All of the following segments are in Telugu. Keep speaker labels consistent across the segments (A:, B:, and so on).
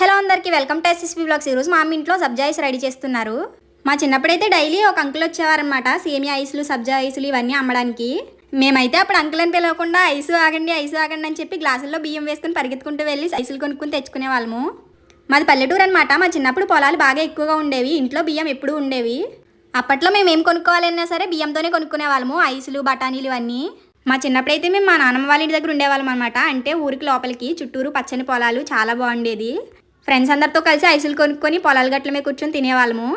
A: హలో అందరికీ వెల్కమ్ టు ఎస్ఎస్పీ బ్లాగ్స్ ఈరోజు మా ఇంట్లో సబ్జా ఐస్ రెడీ చేస్తున్నారు. మా చిన్నప్పుడైతే డైలీ ఒక అంకుల్ వచ్చేవారనమాట సేమియా ఐస్లు సబ్జా ఐస్లు ఇవన్నీ అమ్మడానికి. మేమైతే అప్పుడు అంకుల్ అని పిలవకుండా ఐసు ఆగండి ఐసు ఆగండి అని చెప్పి గ్లాసుల్లో బియ్యం వేసుకుని పరిగెత్తుకుంటూ వెళ్ళి ఐసులు కొనుక్కుని తెచ్చుకునే వాళ్ళము మాది పల్లెటూరు అనమాట మా చిన్నప్పుడు పొలాలు బాగా ఎక్కువగా ఉండేవి ఇంట్లో బియ్యం ఎప్పుడూ ఉండేవి. అప్పట్లో మేము ఏం కొనుక్కోవాలన్నా సరే బియ్యంతోనే కొనుక్కునే వాళ్ళము ఐసులు బఠానీలు ఇవన్నీ. మా చిన్నప్పుడైతే మేము మా నాన్నమ్మ వాళ్ళ ఇంటి దగ్గర ఉండేవాళ్ళం అనమాట అంటే ఊరికి లోపలికి చుట్టూరు పచ్చని పొలాలు చాలా బాగుండేది. ఫ్రెండ్స్ అందరితో కలిసి ఐసులు కొనుక్కొని పొలాల గట్ల మీద కూర్చొని తినేవాళ్ళము.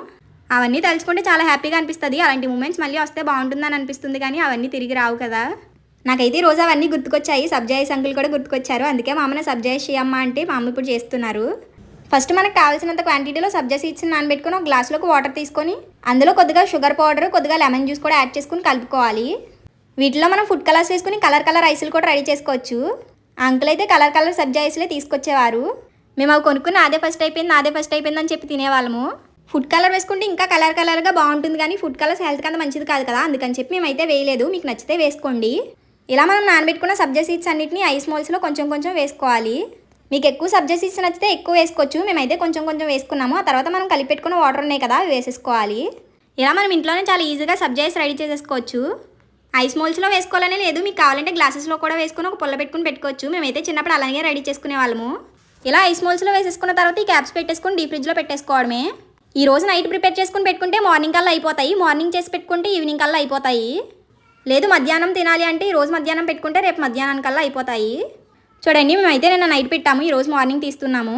A: అవన్నీ తలుచుకుంటే చాలా హ్యాపీగా అనిపిస్తుంది. అలాంటి మూమెంట్స్ మళ్ళీ వస్తే బాగుంటుందని అనిపిస్తుంది కానీ అవన్నీ తిరిగి రావు కదా. నాకైతే ఈ రోజు అవన్నీ గుర్తుకొచ్చాయి. సబ్జాయి అంకుల్ కూడా గుర్తుకొచ్చారు. అందుకే మా అమ్మని సబ్జాయిస్ చేయమ్మ అంటే మా అమ్మ ఇప్పుడు చేస్తున్నారు. ఫస్ట్ మనకు కావాల్సినంత క్వాంటిటీలో సబ్జా సీడ్స్ నానబెట్టుకొని ఒక గ్లాస్లోకి వాటర్ తీసుకొని అందులో కొద్దిగా షుగర్ పౌడర్ కొద్దిగా లెమన్ జ్యూస్ కూడా యాడ్ చేసుకుని కలుపుకోవాలి. వీటిలో మనం ఫుడ్ కలర్స్ వేసుకుని కలర్ కలర్ ఐసులు కూడా రెడీ చేసుకోవచ్చు. అంకుల్ అయితే కలర్ కలర్ సబ్జా ఐసులే తీసుకొచ్చేవారు. మేము అవి కొనుక్కుని అదే ఫస్ట్ అయిపోయింది అదే ఫస్ట్ అయిపోయింది అని చెప్పి తినేవాళ్ళము. ఫుడ్ కలర్ వేసుకుంటే ఇంకా కలర్ కలర్గా బాగుంటుంది కానీ ఫుడ్ కలర్స్ హెల్త్ అంత మంచిది కాదు కదా అందుకని చెప్పి మేమైతే వేయలేదు. మీకు నచ్చితే వేసుకోండి. ఇలా మనం నానబెట్టుకున్న సబ్జా సీడ్స్ అన్నిటిని ఐస్ మోల్స్లో కొంచెం కొంచెం వేసుకోవాలి. మీకు ఎక్కువ సబ్జా సీడ్స్ నచ్చితే ఎక్కువ వేసుకోవచ్చు. మేమైతే కొంచెం కొంచెం వేసుకున్నాము. ఆ తర్వాత మనం కలిపెట్టుకున్న వాటర్ ఉన్నాయి కదా అవి వేసేసుకోవాలి. ఇలా మనం ఇంట్లోనే చాలా ఈజీగా సబ్జా రెడీ చేసేసుకోవచ్చు. ఐస్ మోల్స్లో వేసుకోవాలనే లేదు. మీకు కావాలంటే గ్లాసెస్లో కూడా వేసుకుని ఒక పుల్ల పెట్టుకుని పెట్టుకోవచ్చు. మేమైతే చిన్నప్పుడు అలాగే రెడీ చేసుకునే వాళ్ళము. ఇలా ఐస్ మోల్స్లో వేసేసుకున్న తర్వాత ఈ క్యాప్స్ పెట్టేసుకుని డీ ఫ్రిడ్జ్లో పెట్టేసుకోవడమే. ఈ రోజు నైట్ ప్రిపేర్ చేసుకుని పెట్టుకుంటే మార్నింగ్ కల్లా అయిపోతాయి. మార్నింగ్ చేసి పెట్టుకుంటే ఈవినింగ్ కల్లా అయిపోతాయి. లేదు మధ్యాహ్నం తినాలి అంటే ఈ రోజు మధ్యాహ్నం పెట్టుకుంటే రేపు మధ్యాహ్నం కల్లా అయిపోతాయి. చూడండి మేమైతే నిన్న నైట్ పెట్టాము. ఈరోజు మార్నింగ్ తీస్తున్నాము.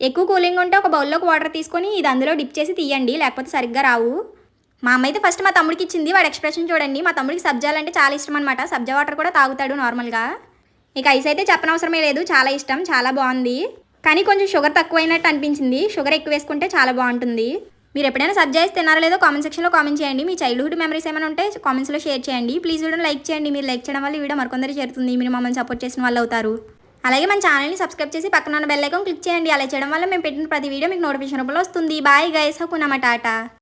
A: ఎక్కువ కూలింగ్ ఉంటే ఒక బౌల్లోకి వాటర్ తీసుకొని ఇది అందులో డిప్ చేసి తీయండి. లేకపోతే సరిగ్గా రావు. మా అమ్మ అయితే ఫస్ట్ మా తమ్ముడికి ఇచ్చింది. వాడు ఎక్స్ప్రెషన్ చూడండి. మా తమ్ముడికి సబ్జాలు అంటే చాలా ఇష్టం అనమాట సబ్జా వాటర్ కూడా తాగుతాడు నార్మల్గా ఇక ఐస్ అయితే చెప్పనవసరమే లేదు చాలా ఇష్టం చాలా బాగుంది. కానీ కొంచెం షుగర్ తక్కువైనట్టు అనిపించింది. షుగర్ ఎక్కువ వేసుకుంటే చాలా బాగుంటుంది. మీరు ఎప్పుడైనా సబ్జా ఐస్ తిన్నారో లేదో కామెంట్ సెక్షన్లో కామెంట్ చేయండి. మీ చైల్డ్హుడ్ మెమరీస్ ఏమైనా ఉంటే కామెంట్స్లో షేర్ చేయండి. ప్లీజ్ వీడియోని లైక్ చేయండి. మీరు లైక్ చేయడం వల్ల వీడియో మరికొందరు చేరుతుంది. మీరు మమ్మల్ని సపోర్ట్ చేసిన వాళ్ళు అవుతారు. అలాగే మన ఛానల్ని సబ్స్క్రైబ్ చేసి పక్కన ఉన్న బెల్ ఐకాన్ క్లిక్ చేయండి. అలా చేయడం వల్ల మేము పెట్టిన ప్రతి వీడియో మీకు నోటిఫికేషన్ రూపంలో వస్తుంది. బాయ్ గైస్ హకునమ్మ టాటా.